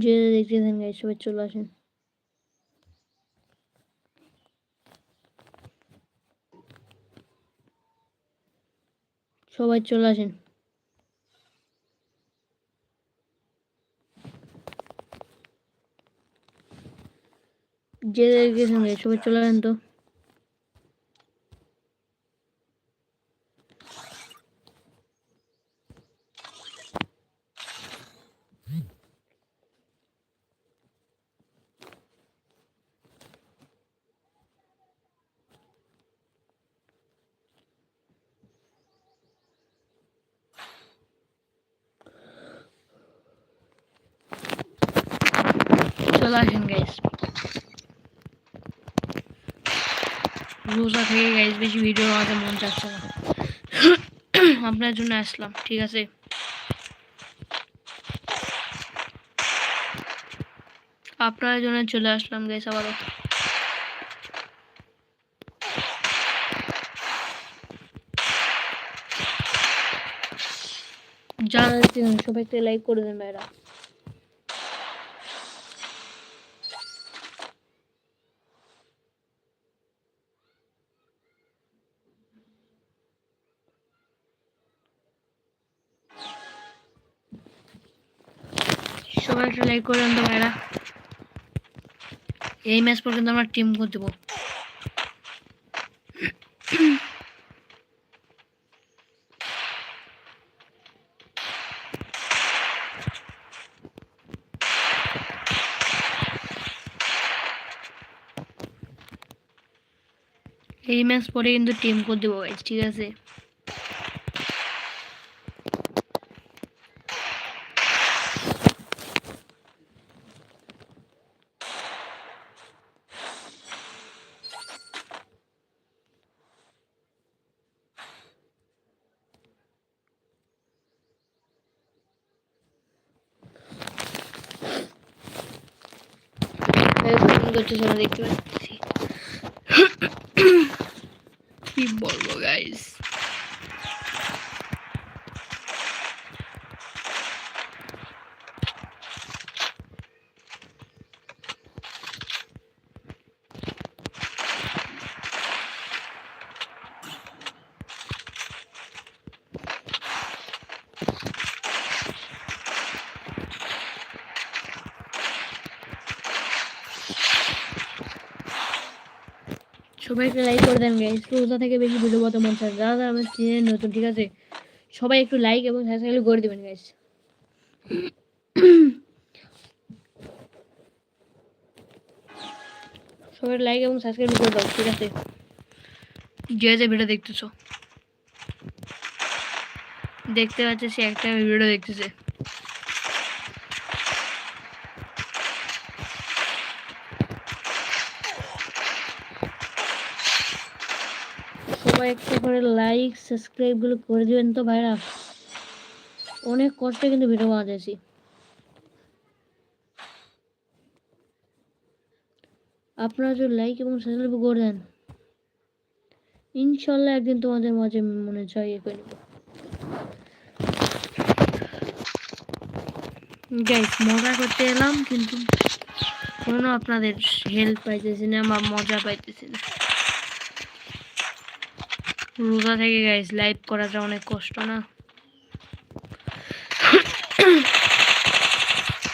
যে দেখতেছেন গাইস সবাই চলে আসেন সবাই চলে আসেন যে দেখতেছেন গাইস সবাই চলে আসেন তো আসেন গাইস রোজা থেকে গাইস বেশি ভিডিও বানাতে মন চাচ্ছে না। আপনার জন্য আসলাম, ঠিক আছে? আপনার জন্য চলে আসলাম গাইস আবারও দেখছেন সবাই একটা লাইক করে দেন ভাইরা। সবাই একটা লাইক তো ভাইরা। এই ম্যাচ পর্যন্ত আমরা টিম করে দেবো। এই ম্যাচ পরে কিন্তু টিম করে দেবো ঠিক আছে? এই ফোন করছে সেটা দেখতে পাচ্ছি কি সবাই একটা লাইক করে দেন গাইস রোজা থেকে বেশি ভিডিও বলতে মন চায় যারা যারা আমার চ্যানেল নতুন, ঠিক আছে? সবাই একটু লাইক এবং সাবস্ক্রাইব করে দেবেন গাইস সবাই লাইক এবং সাবস্ক্রাইব করে দাও, ঠিক আছে? যে যে ভিডিও দেখতেছো। দেখতে পাচ্ছে সে একটা ভিডিও দেখতেছে। একটা করে লাইক সাবস্ক্রাইবগুলো করে দিবেন তো ভাইরা। অনেক কষ্টে কিন্তু ভিডিও বানাতেছি। আপনারা যদি লাইক এবং সাবস্ক্রাইব করে দেন, ইনশাল্লাহ একদিন তোমাদের মাঝে মনে চাই এ করে গাইস মজা করতে এলাম, কিন্তু কোনো আপনাদের হেল্প পাইতেছি না বা মজা পাইতেছি না। রোজা থেকে গাইস লাইভ করাটা অনেক কষ্ট না?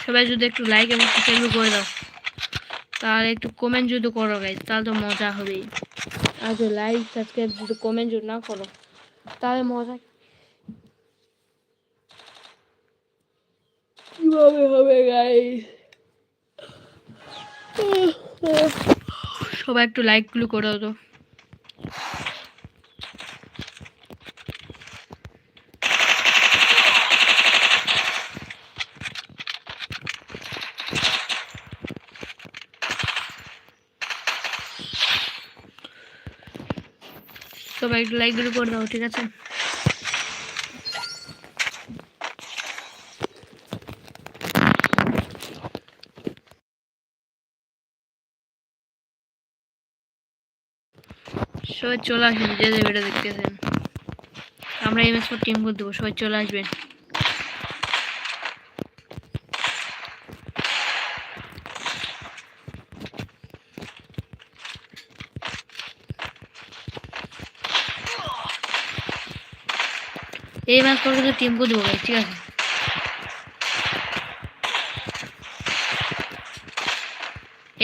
সবাই যদি একটু লাইক এবং সাবস্ক্রাইব করে দাও, তাহলে একটু কমেন্ট যদি করো গাইস তাহলে তো মজা হবেই। আর যদি লাইক সাবস্ক্রাইব যদি কমেন্ট যদি না করো, তাহলে মজা কীভাবে হবে গাইস সবাই একটু লাইকগুলো করে দাও সবাই একটু লাইকগুলো করে দাও, ঠিক আছে? সবাই চলে আসবেন যে যে ভিডিও দেখতেছেন। আমরা এই ম্যাচ টিম করে দেবো, সবাই চলে আসবেন এই ম্যাচ পর কিন্তু টিম দেবো ঠিক আছে?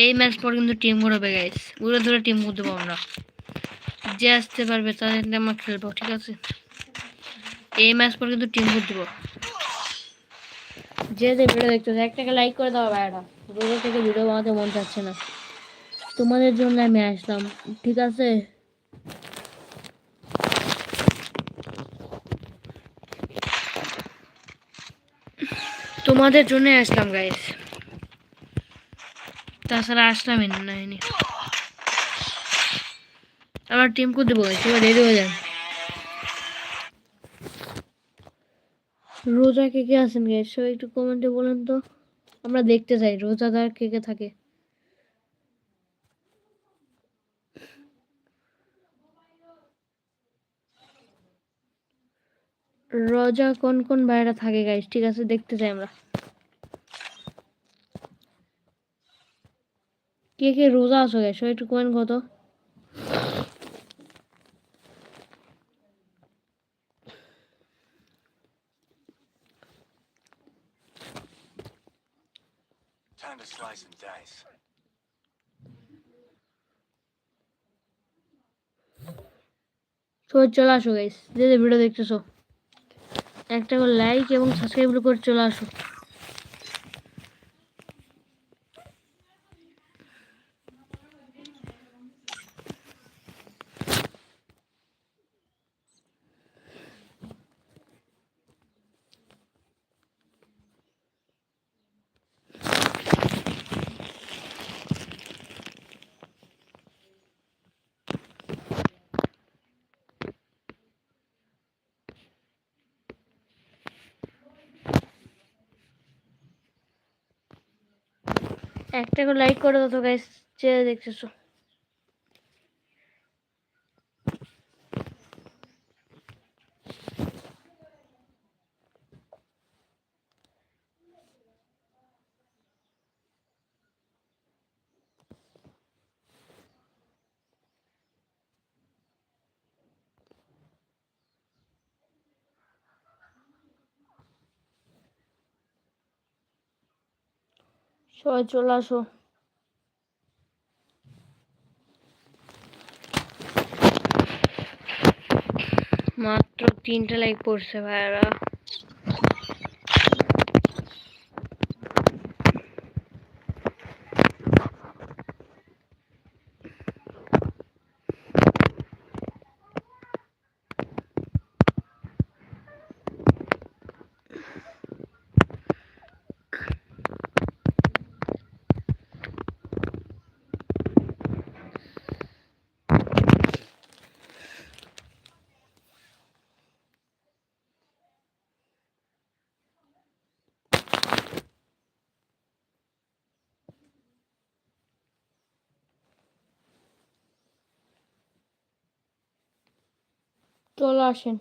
এই ম্যাচ পর কিন্তু টিম হবে গাইস উড়ে ধরে টিম দেবো আমরা। যে আসতে পারবে তাদের আমরা খেলব, ঠিক আছে? এই ম্যাচ পর কিন্তু টিম দেবো। যে যে ভিডিও দেখতেছে একটাকে লাইক করে দাও ভাইরা রোজা থেকে ভিডিও বানাতে মন চাচ্ছে না। তোমাদের জন্য আমি আসলাম, ঠিক আছে? তোমাদের জন্য আসলাম গাইস তাছাড়া আসলামই না নাইনি টিম করতে বলে সবাই রেডি হয়ে যান রোজা কে কে আছেন গাইস সবাই একটু কমেন্টে বলেন তো। আমরা দেখতে চাই, রোজাদার কে কে থাকে। রোজা কোন কোন বাইরে থাকে গাইস ঠিক আছে, দেখতে চাই আমরা। কে কে রোজা আছো সবাই একটু কমেন্ট কত Time to slice and dice. সবাই চলে আসো গাইস যে যে ভিডিও দেখতেছো। একটা করে লাইক এবং সাবস্ক্রাইব করে চলে আসো। একটা করে লাইক করে দাও তো গাইস যে দেখতেছো। সবাই চলে আসো। মাত্র তিনটে লাইক পড়ছে ভাইরা চলে আসেন।